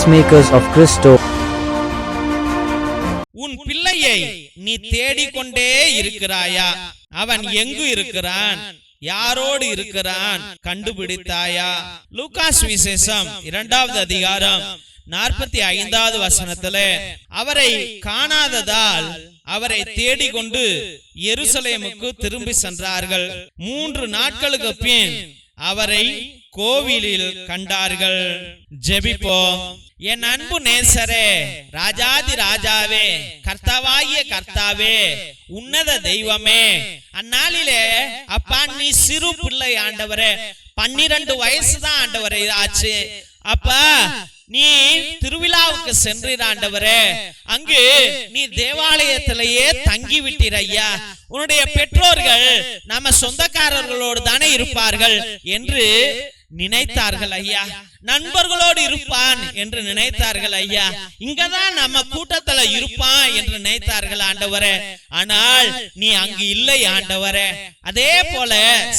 Peacemakers of Christo. உன் பிள்ளையை நீ தேடிக்கொண்டே இருக்கிறாயா? அவன் எங்கு இருக்கிறான்? யாரோடு இருக்கிறான்? கண்டுபிடித்தாயா? லூகாஸ் விசேஷம் இரண்டாவது அதிகாரம் நாற்பத்தி ஐந்தாவது வசனத்துல அவரை காணாததால் அவரை தேடிக்கொண்டு எருசலேமுக்கு திரும்பி சென்றார்கள். மூன்று நாட்களுக்கு பின் அவரை கோவிலில் கண்டார்கள். ஜெபிப்போம். என் அன்பு நேசரே ராஜாதி ராஜாவே கர்த்தாவாகிய கர்த்தாவே உன்னத தெய்வமே. அந்நாளிலே அப்பா நீ சிறு பிள்ளை ஆண்டவரே. பன்னிரண்டு வயசு தான் ஆண்டவரே ஆச்சு. அப்பா நீ திருவிழாவுக்கு சென்றீர் ஆண்டவரே. அங்கு நீ தேவாலயத்திலேயே தங்கி விட்டீர் ஐயா. உன்னுடைய பெற்றோர்கள் நம்ம சொந்தக்காரர்களோடு தானே இருப்பார்கள் என்று நினைத்தார்கள் ஐயா. நண்பர்களோடு இருப்பான் என்று நினைத்தார்கள் ஐயா. இங்கதான் நம்ம கூட்டத்துல இருப்பான் என்று நினைத்தார்கள் ஆண்டவரே. ஆனால் நீ அங்கு இல்லை ஆண்டவரே. அதே போல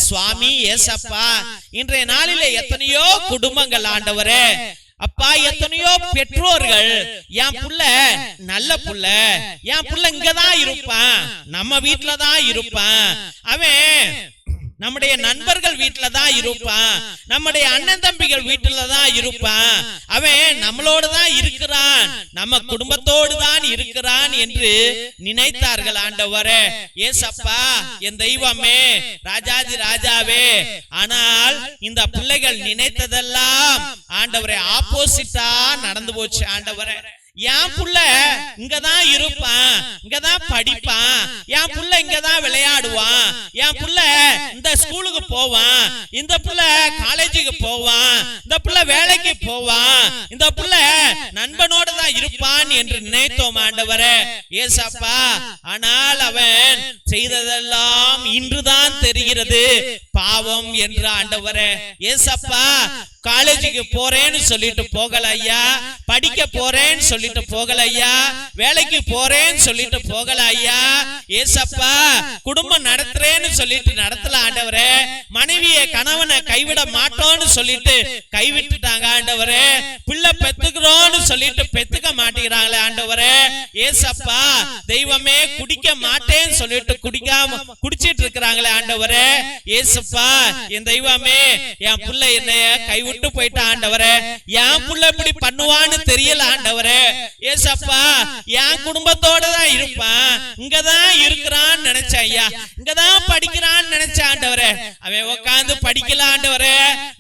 சுவாமி ஏசப்பா இன்றைய நாளிலே எத்தனையோ குடும்பங்கள் ஆண்டவரே. அப்பா எத்தனையோ பெற்றோர்கள் என் புள்ள நல்ல புள்ள என் புள்ள இங்கதான் இருப்பான். நம்ம வீட்டுல தான் இருப்பான். அவன் நம்முடைய நண்பர்கள் வீட்டுல தான் இருப்பான் நம்முடைய அண்ணன் தம்பிகள் வீட்டுல தான் இருப்பான் அவன் நம்மளோடு தான் இருக்கிறான். நம்ம குடும்பத்தோடு தான் இருக்கிறான் என்று நினைத்தார்கள் ஆண்டவரே. ஏசப்பா என் தெய்வமே ராஜாதி ராஜாவே. ஆனால் இந்த பிள்ளைகள் நினைத்ததெல்லாம் ஆண்டவரை ஆப்போசிட்டா நடந்து போச்சு ஆண்டவரே. என் புள்ள இங்கதான் இருப்பான் இங்கதான் படிப்பான். என் புள்ள இங்கதான் விளையாடுவான். என் புள்ள இந்த ஸ்கூலுக்கு போவான். இந்த புள்ள காலேஜுக்கு போவான். இந்த புள்ள வேலைக்கு போவான். இந்த புள்ள நண்பனோட தான் இருப்பான் என்று நினைத்தோம் ஆண்டவரே. ஏசப்பா ஆனால் அவன் செய்ததெல்லாம் இன்றுதான் தெரிகிறது. பாவம் என்று ஆண்டவரே ஏசப்பா காலேஜுக்கு போறேன்னு சொல்லிட்டு போகல ஐயா. படிக்க போறேன்னு சொல்லிட்டு போகல ஐயா. வேலைக்கு போறேன்னு சொல்லிட்டு போகல ஐயா. ஏசப்பா குடும்பம் நடத்துறேன்னு சொல்லிட்டு நடத்தல ஆண்டவரே. மனைவிய கணவனை கைவிட மாட்டோம்னு சொல்லிட்டு கைவிட்டுட்டாங்க ஆண்டவரே. பிள்ளை பெத்துக்கிறோம்னு சொல்லிட்டு பெத்துக்க மாட்டேங்கிறாங்களே ஆண்டவரே. ஏசப்பா தெய்வமே குடிக்க மாட்டேன்னு சொல்லிட்டு குடிக்காம குடிச்சிட்டு இருக்கிறாங்களே ஆண்டவரே. ஏசப்பா என் தெய்வமே என் புள்ள என்னைய கைவிட்டு போயிட்ட ஆண்டவரே. என் புள்ள இப்படி பண்ணுவான்னு தெரியல ஆண்டவரே. ஏசப்பா என் குடும்பத்தோட தான் இருப்பான் இங்கதான் இருக்கிறான்னு நினைச்சேன் ஐயா. இங்கதான் படிக்கிறான்னு நினைச்ச ஆண்டவரே. அவன் உட்கார்ந்து படிக்கல ஆண்டவரே.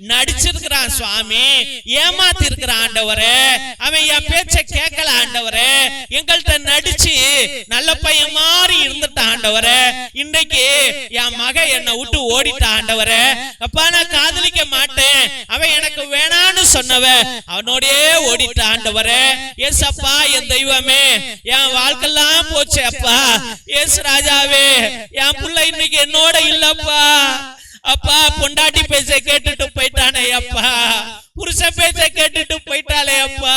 நடிச்சிருக்கிறான் சுவாமி. ஏமாத்தி இருக்கிறான் ஆண்டவரே. அவன் என் பேச்ச கேட்கல ஆண்டவரே. எங்கள்கிட்ட நடிச்சு நல்ல பையன் மாதிரி இருந்துட்டான் ஆண்டவரே. இன்றைக்கு என் மக என்னை விட்டு ஓடிட்ட ஆண்டவரே. அப்பா நான் காதலிக்க மாட்டேன். அவன் எனக்கு வேணான்னு சொன்னவ அவனோடயே ஓடிட்ட ஆண்டவரே. ஏசப்பா என் தெய்வமே என் வாழ்க்கெல்லாம் போச்சு அப்பா. ஏசு ராஜாவே என் புள்ள இன்னைக்கு என்னோட இல்லப்பா. அப்பா பொண்டாட்டி பேச்ச கேட்டுட்டு போயிட்டானே அப்பா. புருஷ பேச்ச கேட்டுட்டு போயிட்டாளே அப்பா.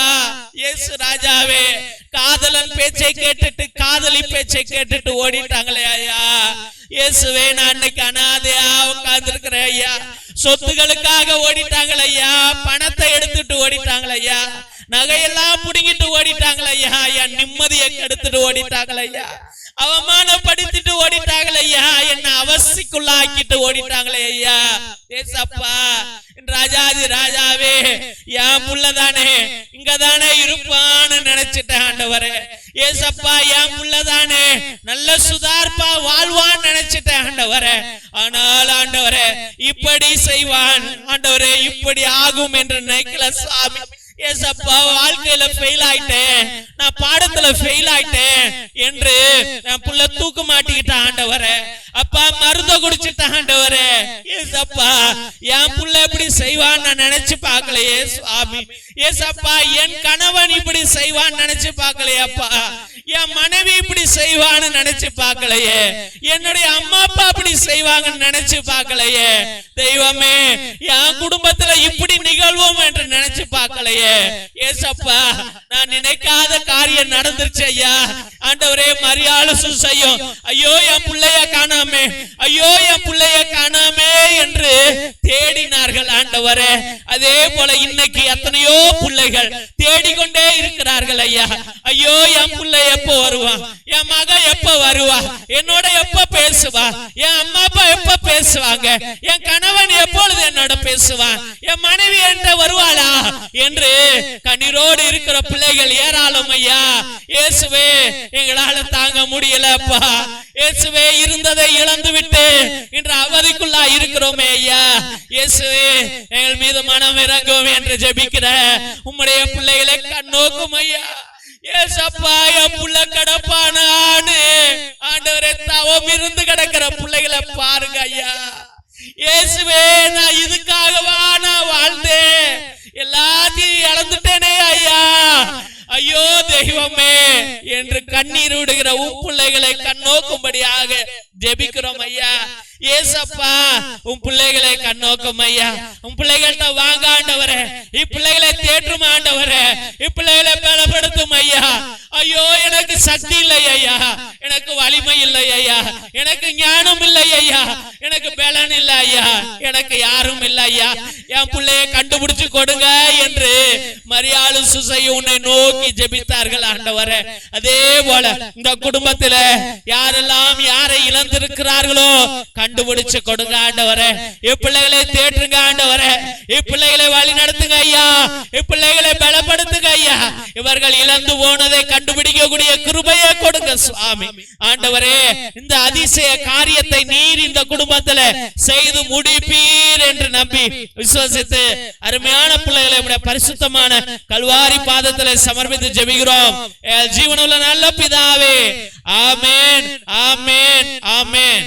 இயேசு ராஜாவே காதலன் பேச்சை கேட்டுட்டு காதலி பேச்சை கேட்டுட்டு ஓடிட்டாங்களே ஐயா. இயேசுவே நான் அன்னைக்கு அனாதையா ஐயா. சொத்துகளுக்காக ஓடிட்டாங்களே ஐயா. பணத்தை எடுத்துட்டு ஓடிட்டாங்களே ஐயா. நகையெல்லாம் புடுங்கிட்டு ஓடிட்டாங்களே ஐயா. என் நிம்மதியை கெடுத்துட்டு ஓடிட்டாங்களே ஐயா. அவமானப்படுத்திட்டு ஓடிட்டாங்களே ஐயா. என்ன அவசிக்குள்ளாக்கிட்டு ஓடிட்டாங்களே ஐயா. ஏசப்பா ராஜாதி ராஜாவே என் புள்ளதானே இங்கதானே இருப்பான்னு நினைச்சிட்டேன் ஆண்டவரே. ஏசப்பா என் புள்ளதானே நல்ல சுதார்ப்பா வாழ்வான்னு நினைச்சிட்டேன் ஆண்டவரே. ஆனால் ஆண்டவரே இப்படி செய்வான். ஆண்டவரே இப்படி ஆகும் என்று நினைக்கல சாமி. ஏசப்பா வாழ்க்கையில ஃபெயில் ஆயிட்டேன். நான் பாடத்துல ஃபெயில் ஆயிட்டேன் என்று நான் புள்ள தூக்க மாட்டிக்கிட்ட ஆண்டவரே. அப்பா மருந்த குடிச்சிட்ட ஆண்டவரே. ஏசப்பா என் புள்ள இப்படி செய்வான்னு நான் நினைச்சு பார்க்கலையே சுவாமி. ஏசப்பா என் கணவன் இப்படி செய்வான்னு நினைச்சு பார்க்கலையப்பா என் மனைவி இப்படி செய்வான்னு நினைச்சு பார்க்கலையே. என்னுடைய அம்மா அப்பா இப்படி செய்வாங்கன்னு நினைச்சு பார்க்கலையே. தெய்வமே என் குடும்பத்துல இப்படி நிகழ்வோம் என்று மக்களையே ஏசப்பா நான் நினைக்காத காரியம் நடந்துருச்சு ஐயா. ஆண்டவரே மரியாதை செய்யும். ஐயோ என் பிள்ளைய காணாமே. ஐயோ என் பிள்ளைய காணாமே என்று தேடினார்கள் ஆண்டவரே. அதே போல இன்னைக்கு எத்தனையோ பிள்ளைகள் தேடிக்கொண்டே இருக்கிறார்கள் ஐயா. ஐயோ என் பிள்ளை எப்ப வருவா? என் மக எப்ப வருவா? என்னோட எப்ப பேசுவா? என் அம்மா அப்பா எப்ப பேசுவாங்க? என் கணவன் எப்பொழுது என்னோட பேசுவான்? என் மனைவி என்ற வருவாளா? என்று கண்ணீரோடு இருக்கிற பிள்ளைகள் ஏராளம் ஐயா. இயேசுவே எங்களால தாங்க முடியலப்பா. இயேசுவே இருந்ததை இழந்து விட்டு இன்று அவதிக்குள்ளா இருக்கிறோமே ஐயா. இயேசுவே எங்கள் மீது மனம் இறங்கும் என்று ஜெபிக்கிற உம்முடைய பிள்ளைகளை கண்ணோக்கும் ஐயா. ஏசப்பா என் புள்ள கடப்பான ஆடு ஆண்டவரே தவம் இருந்து கிடக்கிற பிள்ளைகளை பாருங்க ஐயா. இயேசுவே நான் இதுக்காகவா நான் வாழ்ந்தேன்? எல்லாத்தையும் இழந்துட்டேனே ஐயா. ஐயோ தெய்வமே என்று கண்ணீர் விடுகிற உப்பிள்ளைகளை கண்ணோக்கும்படியாக ஜெபிக்கிறோம் ஐயா. ஏசப்பா உன் பிள்ளைகளை கண்ணோக்கும் ஐயா. உன் பிள்ளைகள்ட்ட வாங்க ஆண்டவரே. இப்பிள்ளைகளை தேற்றும் ஆண்டவரே. இப்பிள்ளைகளை பலப்படுத்தும் ஐயா. ஐயோ எனக்கு சக்தி இல்லை ஐயா. எனக்கு வலிமை இல்லை ஐயா. எனக்கு ஞானம் இல்லை ஐயா. எனக்கு பலன் இல்லை ஐயா. எனக்கு யாரும் இல்லை ஐயா. என் பிள்ளைய கண்டுபிடிச்சு கொடுங்க என்று மரியாளு சுசையும் உன்னை நோக்கி ஜெபித்தார்கள் ஆண்டவரே. அதே போல இந்த குடும்பத்துல யாரெல்லாம் யாரை இழந்திருக்கிறார்களோ கண்டுபிடிச்சு கொடுங்க ஆண்டவரே. இப்பிள்ளைகளை தேற்றுங்க ஆண்டவரே இப்பிள்ளைகளை வழி நடத்துங்க ஐயா இப்பிள்ளைகளை பலப்படுத்துங்க ஐயா இவர்கள் இழந்து போனதை கண்டுபிடிக்கக்கூடிய கிருபையை கொடுங்க சுவாமி ஆண்டவரே இந்த அதிசய காரியத்தை நீர் இந்த குடும்பத்துல செய்து முடிப்பீர் என்று நம்பி விசுவசித்து அருமையான பிள்ளைகளை விட பரிசுத்தமான கல்வாரி பாதத்துல சமர்ப்பித்து ஜெபிக்கிறோம் ஜீவனுள்ள நல்ல பிதாவே ஆமேன் ஆமேன் ஆமேன்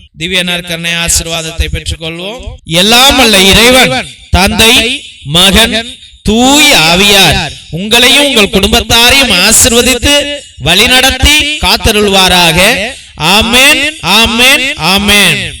திவ்ய நற்கரணை ஆசீர்வாதத்தை பெற்றுக்கொள்வோம். எல்லாம் அல்ல இறைவன் தந்தை மகன் தூய ஆவியார். உங்களையும் உங்கள் குடும்பத்தாரையும் ஆசிர்வதித்து வழிநடத்தி காத்தருள்வாராக. ஆமென் ஆமென் ஆமென்.